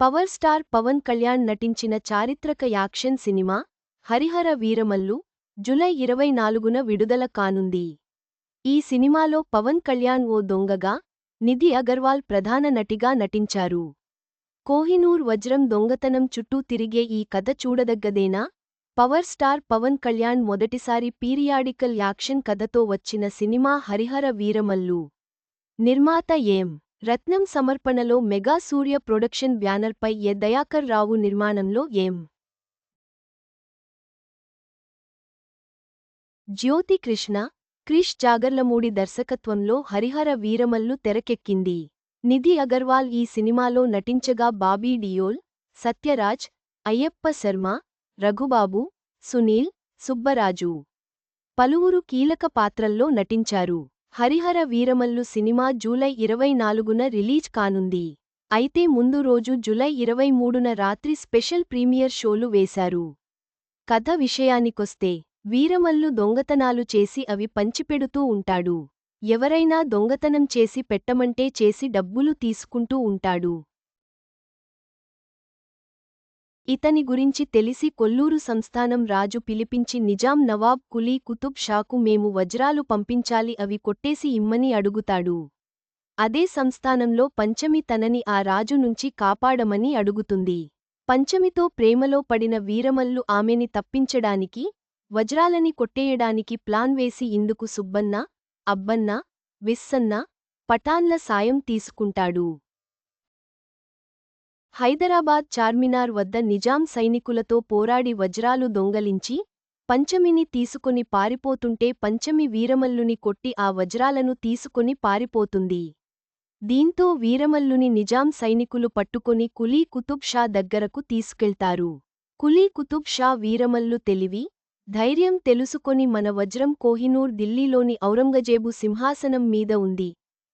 Power star Pawan Kalyan నటించిన చారిత్రక action cinema Harihara Veeramallu July ఇరవై నాలుగున విడుదల కానుంది. ఈ సినిమాలో పవన్ కళ్యాణ్ ఓ దొంగగా నిధి అగర్వాల్ ప్రధాన నటిగా నటించారు. కోహినూర్ వజ్రం దొంగతనం చుట్టూ తిరిగే ఈ కథ చూడదగ్గదేనా? పవర్ స్టార్ పవన్ కళ్యాణ్ మొదటిసారి పీరియాడికల్ యాక్షన్ కథతో వచ్చిన సినిమా హరిహర వీరమల్లు. నిర్మాత ఏం రత్నం సమర్పణలో మెగా సూర్య ప్రొడక్షన్ బ్యానర్పై ఎ. దయాకర్ రావు నిర్మాణంలో ఏం జ్యోతి కృష్ణ క్రిష్ జాగర్లమూడి దర్శకత్వంలో హరిహర వీరమల్లు తెరకెక్కింది. నిధి అగర్వాల్ ఈ సినిమాలో నటించగా బాబీ డియోల్ సత్యరాజ్ అయ్యప్ప శర్మ రఘుబాబు సునీల్ సుబ్బరాజు. పలువురు కీలక పాత్రల్లో నటించారు. హరిహర వీరమల్లు సినిమా జూలై ఇరవై నాలుగున రిలీజ్ కానుంది. అయితే ముందు రోజు జులై ఇరవై మూడున రాత్రి స్పెషల్ ప్రీమియర్ షోలు వేశారు. కథ విషయానికొస్తే వీరమల్లు దొంగతనాలు చేసి అవి పంచిపెడుతూ ఉంటాడు. ఎవరైనా దొంగతనం చేసి పెట్టమంటే చేసి డబ్బులు తీసుకుంటూ ఉంటాడు. ఇతని గురించి తెలిసి కొల్లూరు సంస్థానం రాజు పిలిపించి నిజాం నవాబ్ కులీ కుతుబ్ షాకు మేము వజ్రాలు పంపించాలి అవి కొట్టేసి ఇమ్మని అడుగుతాడు. అదే సంస్థానంలో పంచమి తనని ఆ రాజు నుంచి కాపాడమని అడుగుతుంది. పంచమితో ప్రేమలో పడిన వీరమల్లు ఆమెని తప్పించడానికి వజ్రాలని కొట్టేయడానికి ప్లాన్ వేసి ఇందుకు సుబ్బన్న అబ్బన్న విస్సన్న పటాన్ల సాయం తీసుకుంటాడు. హైదరాబాద్ చార్మినార్ వద్ద నిజాం సైనికులతో పోరాడి వజ్రాలు దొంగలించి పంచమిని తీసుకొని పారిపోతుంటే పంచమి వీరమల్లుని కొట్టి ఆ వజ్రాలను తీసుకొని పారిపోతుంది. దీంతో వీరమల్లుని నిజాం సైనికులు పట్టుకొని కులీ కుతుబ్ షా దగ్గరకు తీసుకెళ్తారు. కులీ కుతుబ్ షా వీరమల్లు తెలివి ధైర్యం తెలుసుకొని మన వజ్రం కోహినూర్ ఢిల్లీలోని ఔరంగజేబు సింహాసనం మీద ఉంది.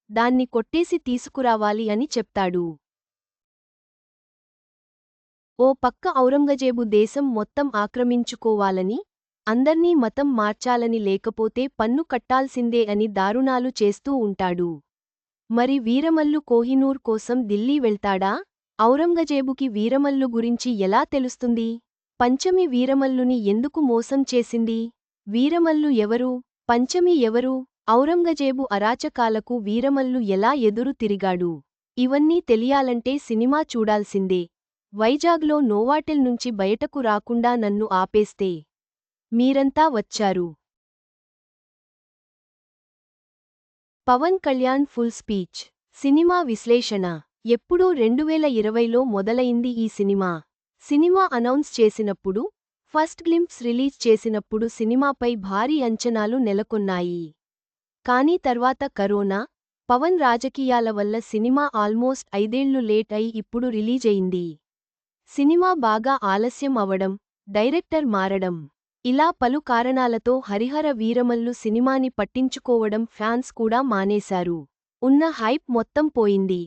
దాన్ని కొట్టేసి తీసుకురావాలి అని చెప్తాడు. ఓ పక్క ఔరంగజేబు దేశం మొత్తం ఆక్రమించుకోవాలని అందర్నీ మతం మార్చాలని లేకపోతే పన్ను కట్టాల్సిందే అని దారుణాలు చేస్తూ ఉంటాడు. మరి వీరమల్లు కోహినూర్ కోసం ఢిల్లీ వెళ్తాడా? ఔరంగజేబుకి వీరమల్లు గురించి ఎలా తెలుస్తుంది? పంచమి వీరమల్లుని ఎందుకు మోసం చేసింది? వీరమల్లు ఎవరు? పంచమి ఎవరు? ఔరంగజేబు అరాచకాలకు వీరమల్లు ఎలా ఎదురు తిరిగాడు? ఇవన్నీ తెలియాలంటే సినిమా చూడాల్సిందే. వైజాగ్లో నోవాటెల్ నుంచి బయటకు రాకుండా నన్ను ఆపేస్తే. మీరంతా వచ్చారు. Pawan Kalyan full speech. Cinema విశ్లేషణ. ఎప్పుడూ రెండువేల ఇరవైలో మొదలైంది ఈ సినిమా. సినిమా అనౌన్స్ చేసినప్పుడు ఫస్ట్ గ్లింప్స్ రిలీజ్ చేసినప్పుడు సినిమాపై భారీ అంచనాలు నెలకొన్నాయి. కానీ తర్వాత కరోనా పవన్ రాజకీయాల వల్ల సినిమా ఆల్మోస్ట్ ఐదేళ్ళు లేట్ అయి ఇప్పుడు రిలీజయింది సినిమా బాగా ఆలస్యం అవడం డైరెక్టర్ మారడం ఇలా పలు కారణాలతో హరిహర వీరమల్లు సినిమాని పట్టించుకోవడం ఫ్యాన్స్ కూడా మానేశారు. ఉన్న హైప్ మొత్తం పోయింది.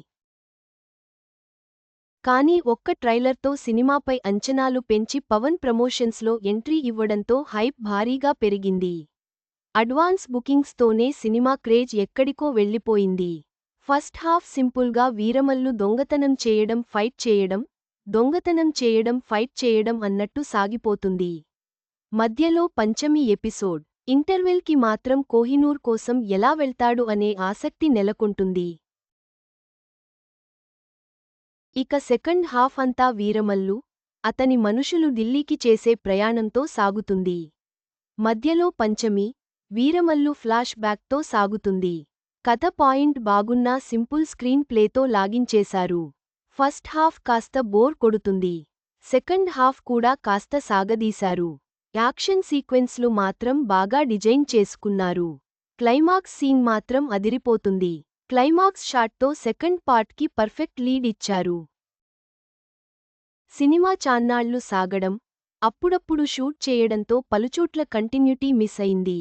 కానీ ఒక్క ట్రైలర్తో సినిమాపై అంచనాలు పెంచి పవన్ ప్రమోషన్స్లో ఎంట్రీ ఇవ్వడంతో హైప్ భారీగా పెరిగింది. అడ్వాన్స్ బుకింగ్స్తోనే సినిమా క్రేజ్ ఎక్కడికో వెళ్ళిపోయింది ఫస్ట్ హాఫ్ సింపుల్గా వీరమల్లు దొంగతనం చేయడం ఫైట్ చేయడం దొంగతనం చేయడం ఫైట్ చేయడం అన్నట్టు సాగిపోతుంది. మధ్యలో పంచమి ఎపిసోడ్. ఇంటర్వెల్కి మాత్రం కోహినూర్ కోసం ఎలా వెళ్తాడు అనే ఆసక్తి నెలకొంటుంది. ఇక సెకండ్ హాఫ్ అంతా వీరమల్లు అతని మనుషులు ఢిల్లీకి చేసే ప్రయాణంతో సాగుతుంది. మధ్యలో పంచమి వీరమల్లు ఫ్లాష్ బ్యాక్తో సాగుతుంది. కథ పాయింట్ బాగున్నా సింపుల్ స్క్రీన్ ప్లేతో లాగించేశారు ఫస్ట్ హాఫ్ కాస్త బోర్ కొడుతుంది. సెకండ్ హాఫ్ కూడా కాస్త సాగదీశారు. యాక్షన్ సీక్వెన్స్లు మాత్రం బాగా డిజైన్ చేసుకున్నారు. క్లైమాక్స్ సీన్ మాత్రం అదిరిపోతుంది. క్లైమాక్స్ షాట్తో సెకండ్ పార్ట్కి పర్ఫెక్ట్ లీడ్ ఇచ్చారు. సినిమా చాన్నాళ్ళు సాగడం అప్పుడప్పుడు షూట్ చేయడంతో పలుచోట్ల కంటిన్యూటీ మిస్ అయింది.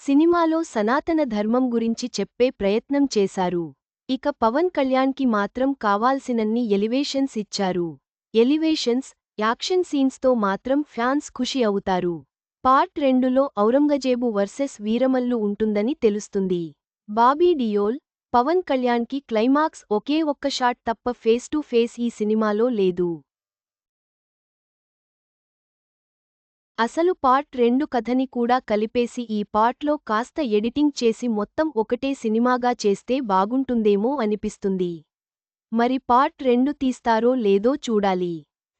సినిమాలో సనాతన ధర్మం గురించి చెప్పే ప్రయత్నం చేశారు. ఇక పవన్ కళ్యాణ్కి మాత్రం కావాల్సినన్ని ఎలివేషన్స్ ఇచ్చారు. ఎలివేషన్స్ యాక్షన్ సీన్స్తో మాత్రం ఫ్యాన్స్ ఖుషి అవుతారు. పార్ట్ రెండులో ఔరంగజేబు వర్సెస్ వీరమల్లు ఉంటుందని తెలుస్తుంది. బాబీ డియోల్ పవన్ కళ్యాణ్కి క్లైమాక్స్ ఒకే ఒక్క షాట్ తప్ప ఫేస్ టు ఫేస్ ఈ సినిమాలో లేదు. అసలు పార్ట్ రెండు కథని కూడా కలిపేసి ఈ పార్ట్లో కాస్త ఎడిటింగ్ చేసి మొత్తం ఒకటే సినిమాగా చేస్తే బాగుంటుందేమో అనిపిస్తుంది. మరి పార్ట్ రెండు తీస్తారో లేదో చూడాలి.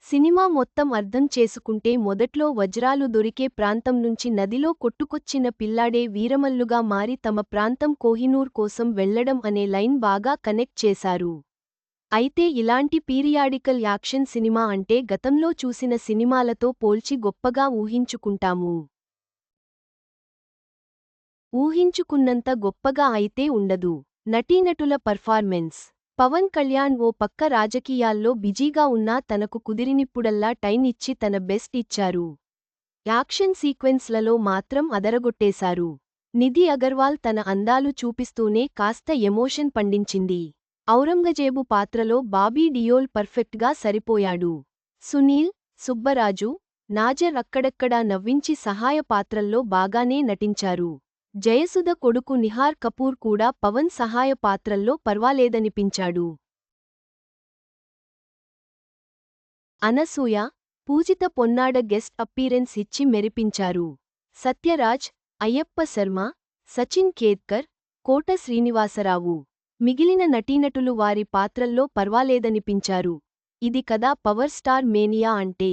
సినిమా మొత్తం అర్థం చేసుకుంటే మొదట్లో వజ్రాలు దొరికే ప్రాంతం నుంచి నదిలో కొట్టుకొచ్చిన పిల్లాడే వీరమల్లుగా మారి తమ ప్రాంతం కోహినూర్ కోసం వెళ్ళడం అనే లైన్ బాగా కనెక్ట్ చేశారు. అయితే ఇలాంటి పీరియాడికల్ యాక్షన్ సినిమా అంటే గతంలో చూసిన సినిమాలతో పోల్చి గొప్పగా ఊహించుకుంటాము. ఊహించుకున్నంత గొప్పగా అయితే ఉండదు. నటీనటుల పర్ఫార్మెన్స్. పవన్ కళ్యాణ్ ఓ పక్క రాజకీయాల్లో బిజీగా ఉన్నా తనకు కుదిరినిప్పుడల్లా టైం ఇచ్చి తన బెస్ట్ ఇచ్చారు. యాక్షన్ సీక్వెన్స్లలో మాత్రం అదరగొట్టేశారు. నిధి అగర్వాల్ తన అందాలు చూపిస్తూనే కాస్త ఎమోషన్ పండించింది. ఔరంగజేబు పాత్రలో బాబీ డియోల్ పర్ఫెక్ట్గా సరిపోయాడు. సునీల్ సుబ్బరాజు నాజర్ అక్కడక్కడా నవ్వించి సహాయ పాత్రల్లో బాగానే నటించారు. జయసుధ కొడుకు నిహార్ కపూర్ కూడా పవన్ సహాయ పాత్రల్లో పర్వాలేదనిపించాడు. అనసూయ పూజిత పొన్నాడ గెస్ట్ అప్పీరెన్స్ ఇచ్చి మెరిపించారు. సత్యరాజ్ అయ్యప్ప శర్మ సచిన్ కేత్కర్ కోట శ్రీనివాసరావు. మిగిలిన నటీనటులు వారి పాత్రల్లో పర్వాలేదనిపించారు. ఇది కదా పవర్ స్టార్ మేనియా అంటే.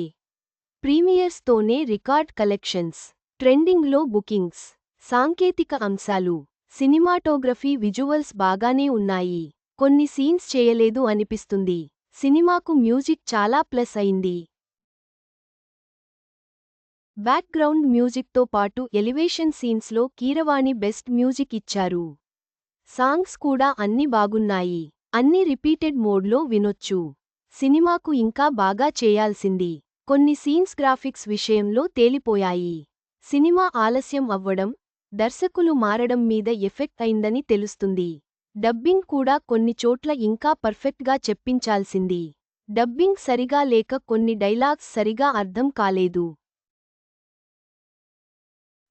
ప్రీమియర్స్తోనే రికార్డ్ కలెక్షన్స్ ట్రెండింగ్లో బుకింగ్స్ సాంకేతిక అంశాలు సినిమాటోగ్రఫీ విజువల్స్ బాగానే ఉన్నాయి. కొన్ని సీన్స్ చేయలేదు అనిపిస్తుంది. సినిమాకు మ్యూజిక్ చాలా ప్లస్ అయింది. బ్యాక్గ్రౌండ్ మ్యూజిక్తో పాటు ఎలివేషన్ సీన్స్లో కీరవాణి బెస్ట్ మ్యూజిక్ ఇచ్చారు. సాంగ్స్ కూడా అన్ని బాగున్నాయి. అన్ని రిపీటెడ్ మోడ్లో వినొచ్చు. సినిమాకు ఇంకా బాగా చేయాల్సింది. కొన్ని సీన్స్ గ్రాఫిక్స్ విషయంలో తేలిపోయాయి. సినిమా ఆలస్యం అవ్వడం దర్శకులు మారడం మీద ఎఫెక్ట్ అయిందని తెలుస్తుంది. డబ్బింగ్ కూడా కొన్ని చోట్ల ఇంకా పర్ఫెక్ట్గా చెప్పించాల్సింది. డబ్బింగ్ సరిగా లేక కొన్ని డైలాగ్స్ సరిగా అర్థం కాలేదు.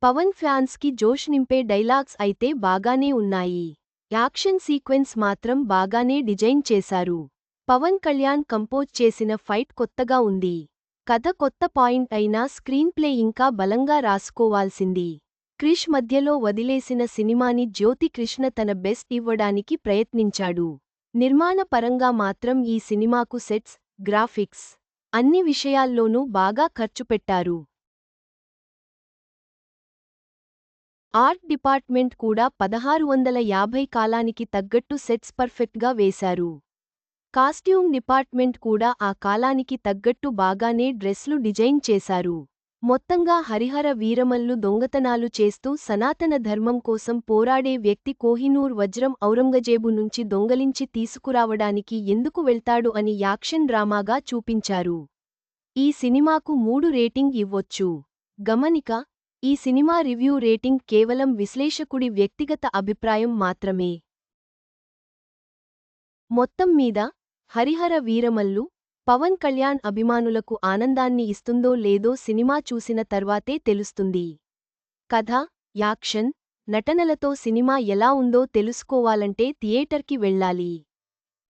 పవన్ ఫ్యాన్స్కి జోష్ నింపే డైలాగ్స్ అయితే బాగానే ఉన్నాయి. యాక్షన్ సీక్వెన్స్ మాత్రం బాగానే డిజైన్ చేశారు. పవన్ కళ్యాణ్ కంపోజ్ చేసిన ఫైట్ కొత్తగా ఉంది. కథ కొత్త పాయింట్ అయినా స్క్రీన్ప్లే ఇంకా బలంగా రాసుకోవాల్సింది. క్రిష్ మధ్యలో వదిలేసిన సినిమాని జ్యోతి కృష్ణ తన బెస్ట్ ఇవ్వడానికి ప్రయత్నించాడు. నిర్మాణ పరంగా మాత్రం ఈ సినిమాకు సెట్స్ గ్రాఫిక్స్ అన్ని విషయాల్లోనూ బాగా ఖర్చు పెట్టారు. ఆర్ట్ డిపార్ట్మెంట్ కూడా పదహారు వందల యాభై కాలానికి తగ్గట్టు సెట్స్ పర్ఫెక్ట్గా వేశారు. కాస్ట్యూమ్ డిపార్ట్మెంట్ కూడా ఆ కాలానికి తగ్గట్టు బాగానే డ్రెస్లు డిజైన్ చేశారు. మొత్తంగా హరిహర వీరమల్లు దొంగతనాలు చేస్తూ సనాతన ధర్మం కోసం పోరాడే వ్యక్తి కోహినూర్ వజ్రం ఔరంగజేబు నుంచి దొంగలించి తీసుకురావడానికి ఎందుకు వెళ్తాడు అని యాక్షన్ డ్రామాగా చూపించారు. ఈ సినిమాకు మూడు రేటింగ్ ఇవ్వొచ్చు. గమనిక ఈ సినిమా రివ్యూ రేటింగ్ కేవలం విశ్లేషకుడి వ్యక్తిగత అభిప్రాయం మాత్రమే. మొత్తం మీద హరిహర వీరమల్లు పవన్ కళ్యాణ్ అభిమానులకు ఆనందాన్ని ఇస్తుందో లేదో సినిమా చూసిన తర్వాతే తెలుస్తుంది. కథ యాక్షన్ నటనలతో సినిమా ఎలా ఉందో తెలుసుకోవాలంటే థియేటర్కి వెళ్ళాలి.